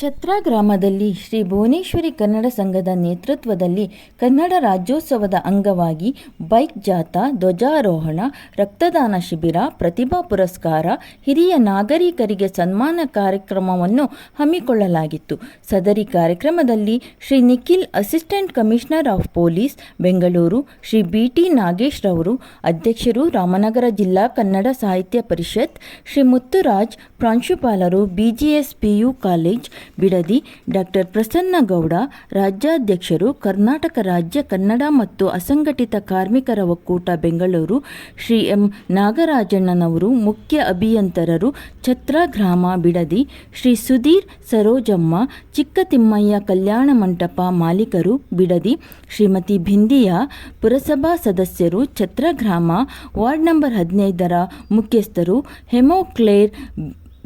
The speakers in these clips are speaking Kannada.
ಛತ್ರ ಗ್ರಾಮದಲ್ಲಿ ಶ್ರೀ ಭುವನೇಶ್ವರಿ ಕನ್ನಡ ಸಂಘದ ನೇತೃತ್ವದಲ್ಲಿ ಕನ್ನಡ ರಾಜ್ಯೋತ್ಸವದ ಅಂಗವಾಗಿ ಬೈಕ್ ಜಾಥಾ, ಧ್ವಜಾರೋಹಣ, ರಕ್ತದಾನ ಶಿಬಿರ, ಪ್ರತಿಭಾ ಪುರಸ್ಕಾರ, ಹಿರಿಯ ನಾಗರಿಕರಿಗೆ ಸನ್ಮಾನ ಕಾರ್ಯಕ್ರಮವನ್ನು ಹಮ್ಮಿಕೊಳ್ಳಲಾಗಿತ್ತು. ಸದರಿ ಕಾರ್ಯಕ್ರಮದಲ್ಲಿ Shri Nikhil assistant commissioner of police Bengaluru, Shri B T Nagesh ರವರು, ಅಧ್ಯಕ್ಷರು ರಾಮನಗರ ಜಿಲ್ಲಾ ಕನ್ನಡ ಸಾಹಿತ್ಯ ಪರಿಷತ್, ಶ್ರೀ ಮುತ್ತುರಾಜ್ ಪ್ರಾಂಶುಪಾಲರು BGS PU college Bidadi doctor Prasannagowda, ರಾಜ್ಯಾಧ್ಯಕ್ಷರು ಕರ್ನಾಟಕ ರಾಜ್ಯ ಕನ್ನಡ ಮತ್ತು ಅಸಂಘಟಿತ ಕಾರ್ಮಿಕರ ಒಕ್ಕೂಟ ಬೆಂಗಳೂರು, ಶ್ರೀ ಎಂ. ನಾಗರಾಜಣ್ಣನವರು ಮುಖ್ಯ ಅಭಿಯಂತರರು ಛತ್ರ ಗ್ರಾಮ ಬಿಡದಿ, ಶ್ರೀ ಸುಧೀರ್ ಸರೋಜಮ್ಮ, ಚಿಕ್ಕತಿಮ್ಮಯ್ಯ ಕಲ್ಯಾಣ ಮಂಟಪ ಮಾಲೀಕರು ಬಿಡದಿ, ಶ್ರೀಮತಿ ಭಿಂದಿಯ ಪುರಸಭಾ ಸದಸ್ಯರು ಛತ್ರ ಗ್ರಾಮ ವಾರ್ಡ್ ನಂಬರ್ ಹದಿನೈದರ ಮುಖ್ಯಸ್ಥರು ಹೆಮೋಕ್ಲೇರ್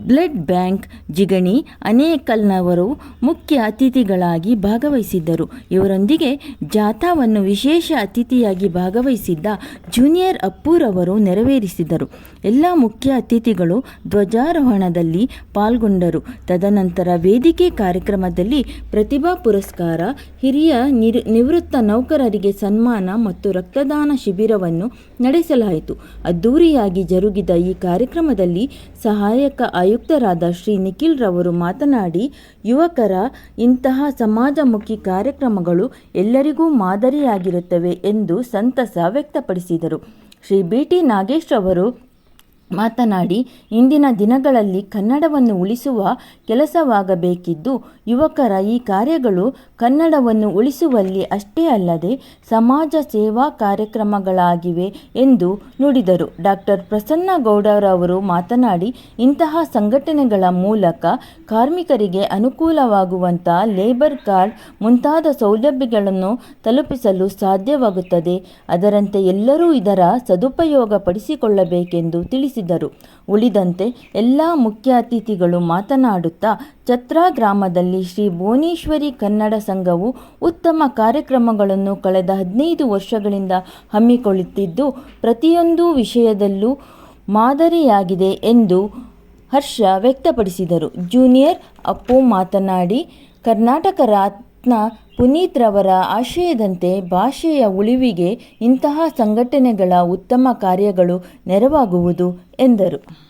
ಬ್ಲಡ್ ಬ್ಯಾಂಕ್ ಜಿಗಣಿ ಅನೇಕಲ್ನವರು ಮುಖ್ಯ ಅತಿಥಿಗಳಾಗಿ ಭಾಗವಹಿಸಿದ್ದರು. ಇವರೊಂದಿಗೆ ಜಾಥಾವನ್ನು ವಿಶೇಷ ಅತಿಥಿಯಾಗಿ ಭಾಗವಹಿಸಿದ್ದ ಜೂನಿಯರ್ ಅಪ್ಪೂರವರು ನೆರವೇರಿಸಿದರು. ಎಲ್ಲ ಮುಖ್ಯ ಅತಿಥಿಗಳು ಧ್ವಜಾರೋಹಣದಲ್ಲಿ ಪಾಲ್ಗೊಂಡರು. ತದನಂತರ ವೇದಿಕೆ ಕಾರ್ಯಕ್ರಮದಲ್ಲಿ ಪ್ರತಿಭಾ ಪುರಸ್ಕಾರ, ಹಿರಿಯ ನಿವೃತ್ತ ನೌಕರರಿಗೆ ಸನ್ಮಾನ ಮತ್ತು ರಕ್ತದಾನ ಶಿಬಿರವನ್ನು ನಡೆಸಲಾಯಿತು. ಅದ್ದೂರಿಯಾಗಿ ಜರುಗಿದ ಈ ಕಾರ್ಯಕ್ರಮದಲ್ಲಿ ಸಹಾಯಕ ಆಯುಕ್ತರಾದ ಶ್ರೀ ನಿಖಿಲ್ ರವರು ಮಾತನಾಡಿ, ಯುವಕರ ಇಂತಹ ಸಮಾಜಮುಖಿ ಕಾರ್ಯಕ್ರಮಗಳು ಎಲ್ಲರಿಗೂ ಮಾದರಿಯಾಗಿರುತ್ತವೆ ಎಂದು ಸಂತಸ ವ್ಯಕ್ತಪಡಿಸಿದರು. ಶ್ರೀ ಬಿ ಟಿ ನಾಗೇಶ್ ರವರು ಮಾತನಾಡಿ, ಇಂದಿನ ದಿನಗಳಲ್ಲಿ ಕನ್ನಡವನ್ನು ಉಳಿಸುವ ಕೆಲಸವಾಗಬೇಕಿದ್ದು, ಯುವಕರ ಈ ಕಾರ್ಯಗಳು ಕನ್ನಡವನ್ನು ಉಳಿಸುವಲ್ಲಿ ಅಷ್ಟೇ ಅಲ್ಲದೆ ಸಮಾಜ ಸೇವಾ ಕಾರ್ಯಕ್ರಮಗಳಾಗಿವೆ ಎಂದು ನುಡಿದರು. ಡಾಕ್ಟರ್ ಪ್ರಸನ್ನ ಗೌಡರವರು ಮಾತನಾಡಿ, ಇಂತಹ ಸಂಘಟನೆಗಳ ಮೂಲಕ ಕಾರ್ಮಿಕರಿಗೆ ಅನುಕೂಲವಾಗುವಂತಹ ಲೇಬರ್ ಕಾರ್ಡ್ ಮುಂತಾದ ಸೌಲಭ್ಯಗಳನ್ನು ತಲುಪಿಸಲು ಸಾಧ್ಯವಾಗುತ್ತದೆ. ಅದರಂತೆ ಎಲ್ಲರೂ ಇದರ ಸದುಪಯೋಗ ಪಡಿಸಿಕೊಳ್ಳಬೇಕೆಂದು ತಿಳಿಸಿದರು. ಉಳಿದಂತೆ ಎಲ್ಲ ಮುಖ್ಯ ಅತಿಥಿಗಳು ಮಾತನಾಡುತ್ತಾ, ಛತ್ರ ಗ್ರಾಮದಲ್ಲಿ ಶ್ರೀ ಭುವನೇಶ್ವರಿ ಕನ್ನಡ ಸಂಘವು ಉತ್ತಮ ಕಾರ್ಯಕ್ರಮಗಳನ್ನು ಕಳೆದ ಹದಿನೈದು ವರ್ಷಗಳಿಂದ ಹಮ್ಮಿಕೊಳ್ಳುತ್ತಿದ್ದು, ಪ್ರತಿಯೊಂದು ವಿಷಯದಲ್ಲೂ ಮಾದರಿಯಾಗಿದೆ ಎಂದು ಹರ್ಷ ವ್ಯಕ್ತಪಡಿಸಿದರು. ಜೂನಿಯರ್ ಅಪ್ಪು ಮಾತನಾಡಿ, ಕರ್ನಾಟಕ ರತ್ನ ಪುನೀತ್ ರವರ ಆಶಯದಂತೆ ಭಾಷೆಯ ಉಳಿವಿಗೆ ಇಂತಹ ಸಂಘಟನೆಗಳ ಉತ್ತಮ ಕಾರ್ಯಗಳು ನೆರವಾಗುವುದು ಎಂದರು.